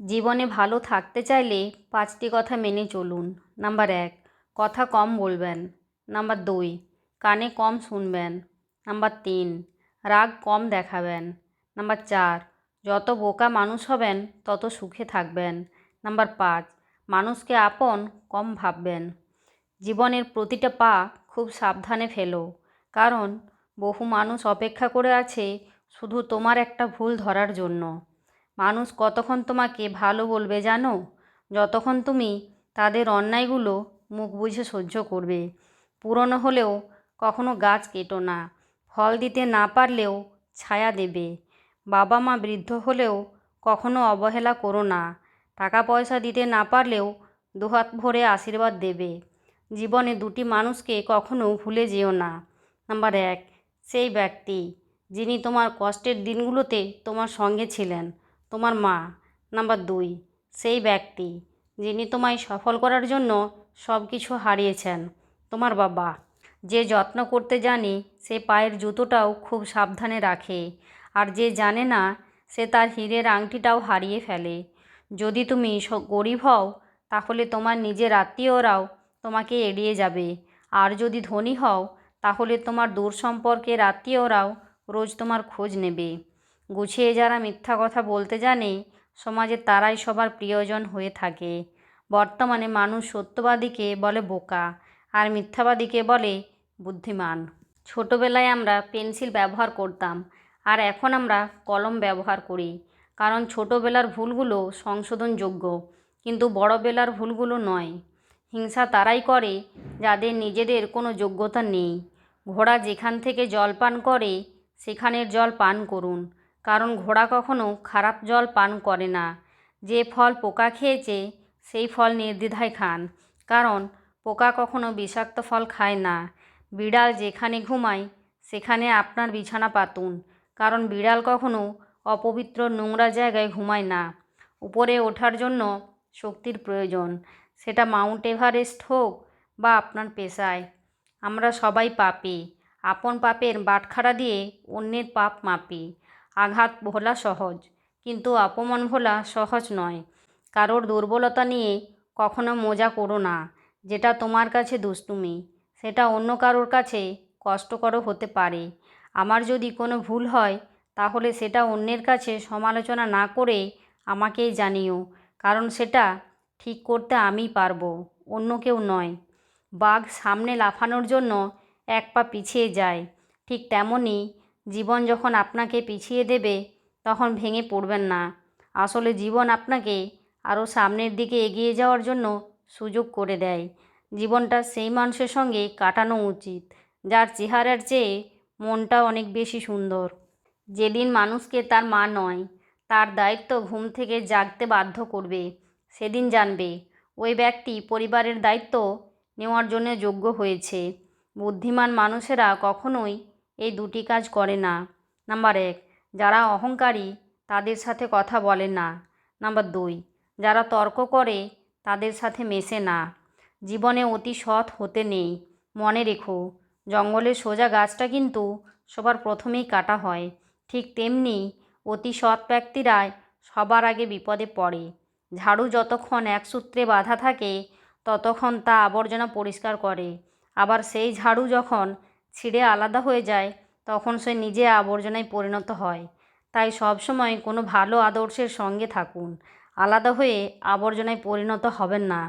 জীবনে ভালো থাকতে চাইলে পাঁচটি কথা মেনে চলুন। নাম্বার এক, কথা কম বলবেন। নাম্বার দুই, কানে কম শুনবেন। নাম্বার তিন, রাগ কম দেখাবেন। নাম্বার চার, যত বোকা মানুষ হবেন, তত সুখে থাকবেন। নাম্বার পাঁচ, মানুষকে আপন কম ভাববেন। জীবনের প্রতিটা পা খুব সাবধানে ফেলো, কারণ বহু মানুষ অপেক্ষা করে আছে শুধু তোমার একটা ভুল ধরার জন্য। মানুষ কতক্ষণ তোমাকে ভালো বলবে জানো? যতক্ষণ তুমি তাদের অন্যায়গুলো মুখ বুঝে সহ্য করবে। পুরনো হলেও কখনো গাছ কেটো না, ফল দিতে না পারলেও ছায়া দেবে। বাবা মা বৃদ্ধ হলেও কখনো অবহেলা করো না টাকা পয়সা দিতে না পারলেও দুহাত ভরে আশীর্বাদ দেবে। জীবনে দুটি মানুষকে কখনো ভুলে যেও না। নাম্বার এক, সেই ব্যক্তি যিনি তোমার কষ্টের দিনগুলোতে তোমার সঙ্গে ছিলেন। তোমার মা। নাম্বার দুই, সেই ব্যক্তি যিনি তোমায় সফল করার জন্য সব কিছু হারিয়েছেন, তোমার বাবা। যে যত্ন করতে জানে, সে পায়ের জুতোটাও খুব সাবধানে রাখে। আর যে জানে না, সে তার হীরের আংটিটাও হারিয়ে ফেলে। যদি তুমি গরিব হও, তাহলে তোমার নিজের আত্মীয়রাও তোমাকে এড়িয়ে যাবে। আর যদি ধনী হও, তাহলে তোমার দূর সম্পর্কের আত্মীয়রাও রোজ তোমার খোঁজ নেবে। গুছিয়ে যারা মিথ্যা কথা বলতে জানে, সমাজে তারাই সবার প্রিয়জন হয়ে থাকে। বর্তমানে মানুষ সত্যবাদীকে বলে বোকা আর মিথ্যাবাদীকে বলে বুদ্ধিমান। ছোটোবেলায় আমরা পেন্সিল ব্যবহার করতাম আর এখন আমরা কলম ব্যবহার করি, কারণ ছোটোবেলার ভুলগুলো সংশোধনযোগ্য, কিন্তু বড়বেলার ভুলগুলো নয়। হিংসা তারাই করে যাদের নিজেদের কোনো যোগ্যতা নেই। ঘোড়া যেখান থেকে জল পান করে, সেখানের জল পান করুন। কারণ ঘোড়া কখনো খারাপ জল পান করে না। যে ফল পোকা খেয়েছে, সেই ফল নির্দ্বিধায় খান। কারণ, পোকা কখনো বিষাক্ত ফল খায় না। বিড়াল যেখানে ঘুমায়, সেখানে আপনার বিছানা পাতুন। কারণ বিড়াল কখনো অপবিত্র নোংরা জায়গায় ঘুমায় না। উপরে ওঠার জন্য শক্তির প্রয়োজন। সেটা মাউন্ট এভারেস্ট হোক বা আপনার পেশায়। আমরা সবাই পাপি। আপন পাপের বাটখারা দিয়ে অন্যের পাপ মাপি। আঘাত ভোলা সহজ, কিন্তু অপমান ভোলা সহজ নয়। কারোর দুর্বলতা নিয়ে কখনো মজা করো না, যেটা তোমার কাছে দুষ্টুমি, সেটা অন্য কারোর কাছে কষ্টকরও হতে পারে। আমার যদি কোনো ভুল হয়, তাহলে সেটা অন্যের কাছে সমালোচনা না করে আমাকেই জানিও, কারণ সেটা ঠিক করতে আমিই পারব, অন্য কেউ নয়। বাঘ সামনে লাফানোর জন্য এক পা পিছিয়ে যায়, ঠিক তেমনই জীবন যখন আপনাকে পিছিয়ে দেবে, তখন ভেঙে পড়বেন না। আসলে জীবন আপনাকে আরও সামনের দিকে এগিয়ে যাওয়ার জন্য সুযোগ করে দেয়। জীবনটা সেই মানুষের সঙ্গে কাটানো উচিত, যার চেহারার চেয়ে মনটা অনেক বেশি সুন্দর। যেদিন মানুষকে তার মা নয়, তার দায়িত্ব ঘুম থেকে জাগতে বাধ্য করবে, সেদিন জানবে, ওই ব্যক্তি পরিবারের দায়িত্ব নেওয়ার জন্য যোগ্য হয়েছে। বুদ্ধিমান মানুষেরা কখনোই এই দুটি কাজ করে না। নাম্বার এক, যারা অহংকারী, তাদের সাথে কথা বলে না। নাম্বার দুই, যারা তর্ক করে, তাদের সাথে মেশে না। জীবনে অতি সৎ হতে নেই। মনে রেখো, জঙ্গলের সোজা গাছটা কিন্তু সবার প্রথমেই কাটা হয়। ঠিক তেমনি অতি সৎ ব্যক্তিরাই সবার আগে বিপদে পড়ে। ঝাড়ু যতক্ষণ এক সূত্রে বাঁধা থাকে, ততক্ষণ তা আবর্জনা পরিষ্কার করে। আবার সেই ঝাড়ু যখন ছিঁড়ে আলাদা হয়ে যায়, তখন সে নিজে আবর্জনায় পরিণত হয়। তাই সবসময় কোনো ভালো আদর্শের সঙ্গে থাকুন। আলাদা হয়ে আবর্জনায় পরিণত হবেন না।